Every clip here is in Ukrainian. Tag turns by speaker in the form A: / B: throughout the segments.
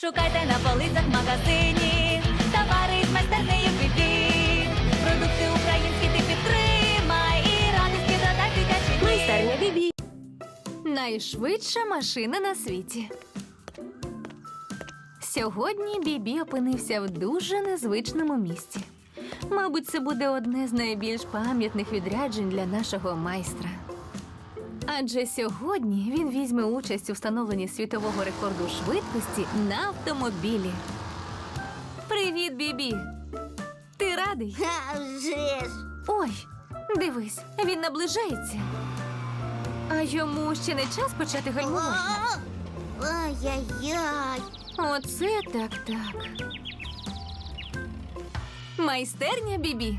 A: Шукайте на полицях в магазині, товари з майстернею Бібі. Продукти українські ти підтримай і радості додай дитячий дім.
B: Майстерня Бібі. Найшвидша машина на світі. Сьогодні Бібі опинився в дуже незвичному місці. Мабуть, це буде одне з найбільш пам'ятних відряджень для нашого майстра. Адже сьогодні він візьме участь у встановленні світового рекорду швидкості на автомобілі. Привіт, Бібі! Ти радий?
C: А вже ж.
B: Ой, дивись, він наближається. А йому ще не час почати гальмувати.
C: Ай-яй-яй.
B: Оце так так. Майстерня Бібі.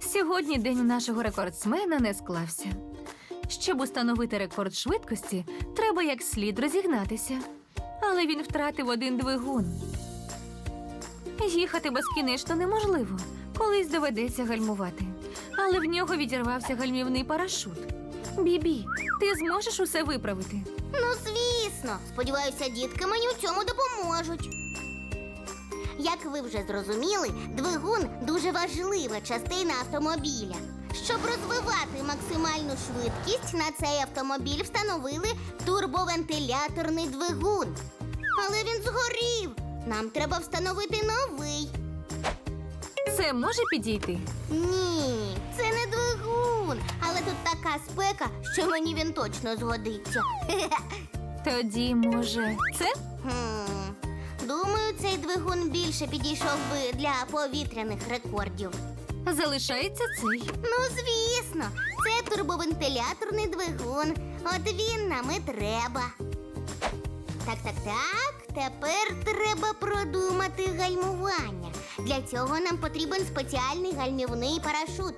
B: Сьогодні день нашого рекордсмена не склався. Щоб установити рекорд швидкості, треба як слід розігнатися. Але він втратив один двигун. Їхати безкінечно неможливо. Колись доведеться гальмувати. Але в нього відірвався гальмівний парашут. Бібі, ти зможеш усе виправити?
C: Ну, звісно. Сподіваюся, дітки мені у цьому допоможуть. Як ви вже зрозуміли, двигун дуже важлива частина автомобіля. Щоб розвивати максимальну швидкість, на цей автомобіль встановили турбовентиляторний двигун. Але він згорів. Нам треба встановити новий.
B: Це може підійти?
C: Ні, це не двигун. Але тут така спека, що мені він точно згодиться.
B: Тоді, може, це?
C: Хм. Думаю, цей двигун більше підійшов би для повітряних рекордів.
B: Залишається цей.
C: Ну, звісно, це турбовентиляторний двигун. От він нам і треба. Так, так, так. Тепер треба продумати гальмування. Для цього нам потрібен спеціальний гальмівний парашут.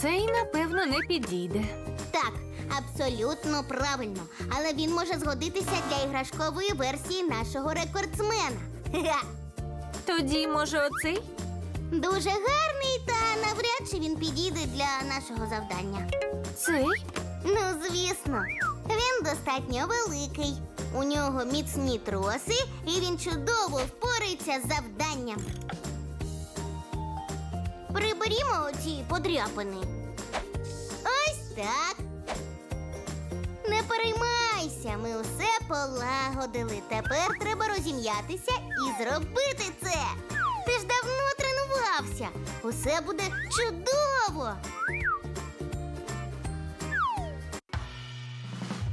B: Цей, напевно, не підійде.
C: Так, абсолютно правильно. Але він може згодитися для іграшкової версії нашого рекордсмена.
B: Тоді, може, оцей?
C: Дуже гарний, та навряд чи він підійде для нашого завдання.
B: Цей?
C: Ну, звісно, він достатньо великий. У нього міцні троси, і він чудово впорається з завданням. Приберімо оці подряпини. Ось так. Не переймайся, ми усе полагодили. Тепер треба розім'ятися і зробити це. Ти ж давно тренувався. Усе буде чудово.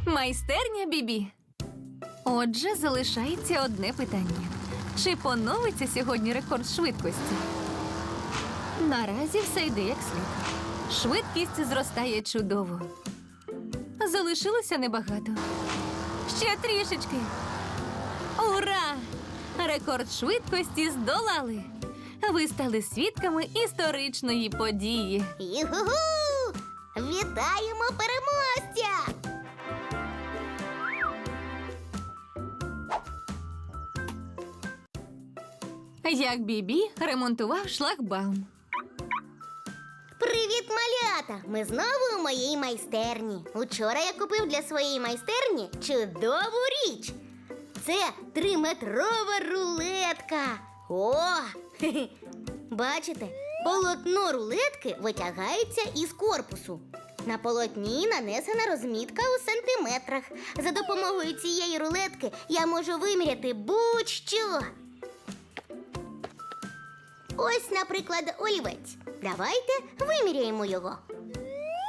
B: Майстерня Бібі. Отже, залишається одне питання: чи поновиться сьогодні рекорд швидкості? Наразі все йде як слід. Швидкість зростає чудово. Залишилося небагато. Ще трішечки. Ура! Рекорд швидкості здолали. Ви стали свідками історичної події.
C: Юху! Вітаємо переможця!
B: Як Бібі ремонтував шлагбаум.
C: Привіт, малята! Ми знову у моїй майстерні. Учора я купив для своєї майстерні чудову річ. Це триметрова рулетка. О! Бачите, полотно рулетки витягається із корпусу. На полотні нанесена розмітка у сантиметрах. За допомогою цієї рулетки я можу виміряти будь-що. Ось, наприклад, олівець. Давайте виміряємо його.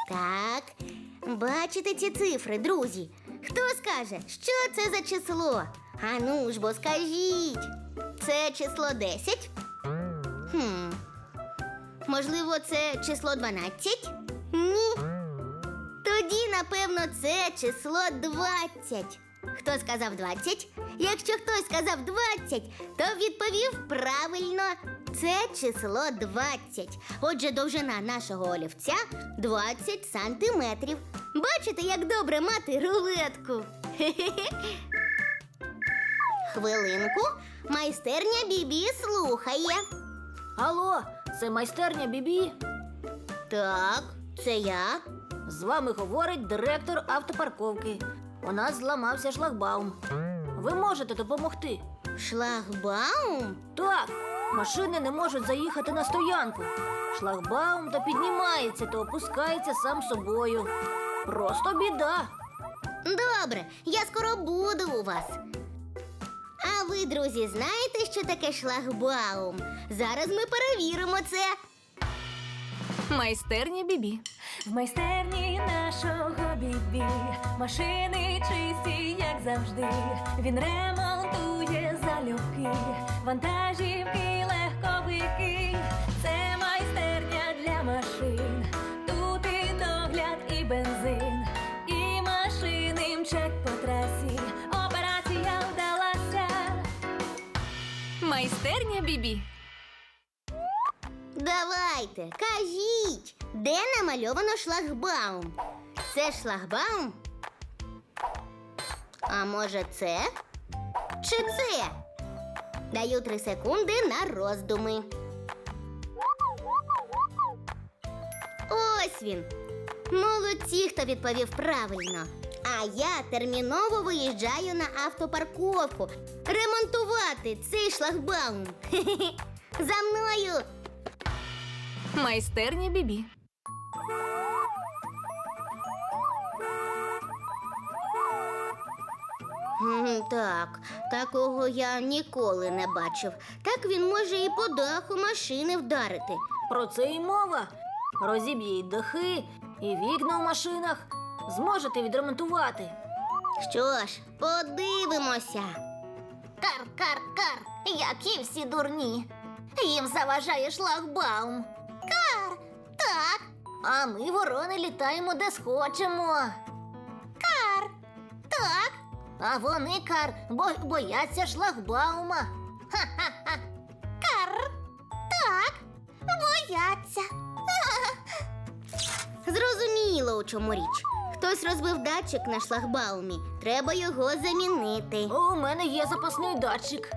C: Так, бачите ці цифри, друзі. Хто скаже, що це за число? А ну ж бо скажіть. Це число 10? Хм. Можливо, це число 12? Ні. Тоді, напевно, це число 20. Хто сказав 20? Якщо хтось сказав 20, то відповів правильно. Це число 20. Отже, довжина нашого олівця 20 сантиметрів. Бачите, як добре мати рулетку? Хвилинку. Майстерня Бібі слухає.
D: Алло, це майстерня Бібі.
C: Так, це я.
D: З вами говорить директор автопарковки. У нас зламався шлагбаум. Ви можете допомогти?
C: Шлагбаум?
D: Так, машини не можуть заїхати на стоянку. Шлагбаум то піднімається, то опускається сам собою. Просто біда.
C: Добре, я скоро буду у вас. А ви, друзі, знаєте, що таке шлагбаум? Зараз ми перевіримо це.
B: Майстерня Бібі.
A: В майстерні нашого бібі машини чисті, як завжди. Він ремонтує залюбки, вантажівки, легковики. Це майстерня для машин. Тут і догляд, і бензин, і машини мчать по трасі. Операція вдалася.
B: Майстерня Бібі.
C: Давайте, кажіть, де намальовано шлагбаум? Це шлагбаум? А може це? Чи це? Даю три секунди на роздуми. Ось він. Молодці, хто відповів правильно. А я терміново виїжджаю на автопарковку ремонтувати цей шлагбаум. За мною.
B: Майстерня Бібі.
C: М, Так, такого я ніколи не бачив. Так він може і по даху машини вдарити.
D: Про це і мова. Розіб'є й дахи, і вікна в машинах. Зможете відремонтувати.
C: Що ж, подивимося.
D: Кар, кар, кар, які всі дурні. Їм заважає шлагбаум. Кар, так. А ми, ворони, літаємо де схочемо. Кар, так. А вони, кар, бо бояться шлагбаума. Ха-ха-ха. Кар, так, бояться.
C: Зрозуміло, у чому річ. Хтось розбив датчик на шлагбаумі. Треба його замінити.
D: У мене є запасний датчик.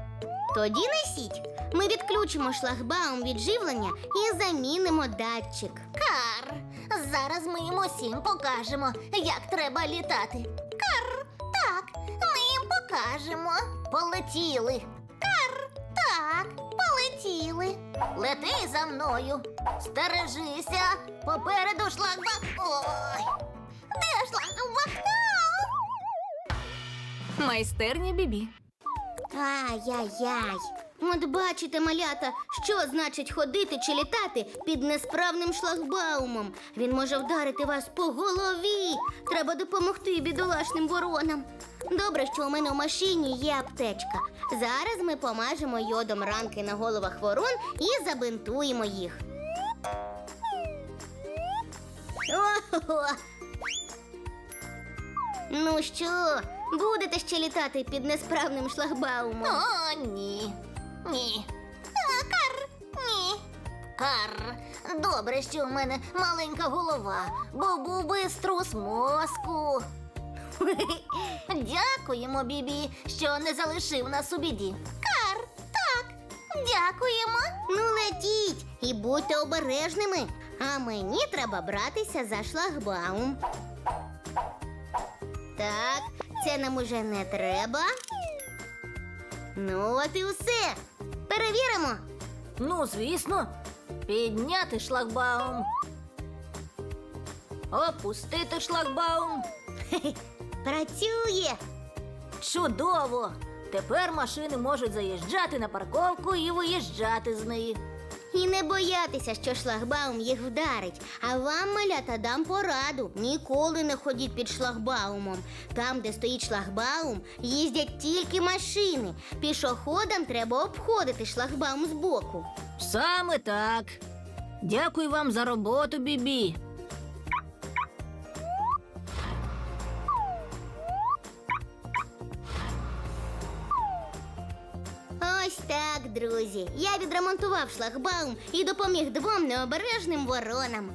C: Тоді несіть. Ми відключимо шлагбаум від живлення і замінимо датчик.
D: Кар, зараз ми їм усім покажемо, як треба літати. Ми їм покажемо. Полетіли. Кар, так, полетіли. Лети за мною. Стережися. Попереду шлагбаум. Ой. Де шлагбаум?
B: Майстерня Бібі.
C: Ай-яй-яй. От бачите, малята, що значить ходити чи літати під несправним шлагбаумом. Він може вдарити вас по голові. Треба допомогти бідолашним воронам. Добре, що у мене в машині є аптечка. Зараз ми помажемо йодом ранки на головах ворон і забинтуємо їх. О-хо-хо! Ну що, будете ще літати під несправним шлагбаумом?
D: О, ні. Ні. А, Кар, ні. Кар. Добре, що в мене маленька голова, бо був би струс мозку. Дякуємо, Бібі, що не залишив нас у біді. Кар, так, дякуємо.
C: Ну, летіть і будьте обережними. А мені треба братися за шлагбаум. Так, це нам уже не треба. Ну, от і все. Перевіримо.
D: Ну, звісно, підняти шлагбаум. Опустити шлагбаум.
C: Працює.
D: Чудово! Тепер машини можуть заїжджати на парковку і виїжджати з неї.
C: І не боятися, що шлагбаум їх вдарить. А вам, малята, дам пораду. Ніколи не ходіть під шлагбаумом. Там, де стоїть шлагбаум, їздять тільки машини. Пішоходам треба обходити шлагбаум збоку.
D: Саме так. Дякую вам за роботу, Бібі.
C: Друзі, я відремонтував шлагбаум і допоміг двом необережним воронам.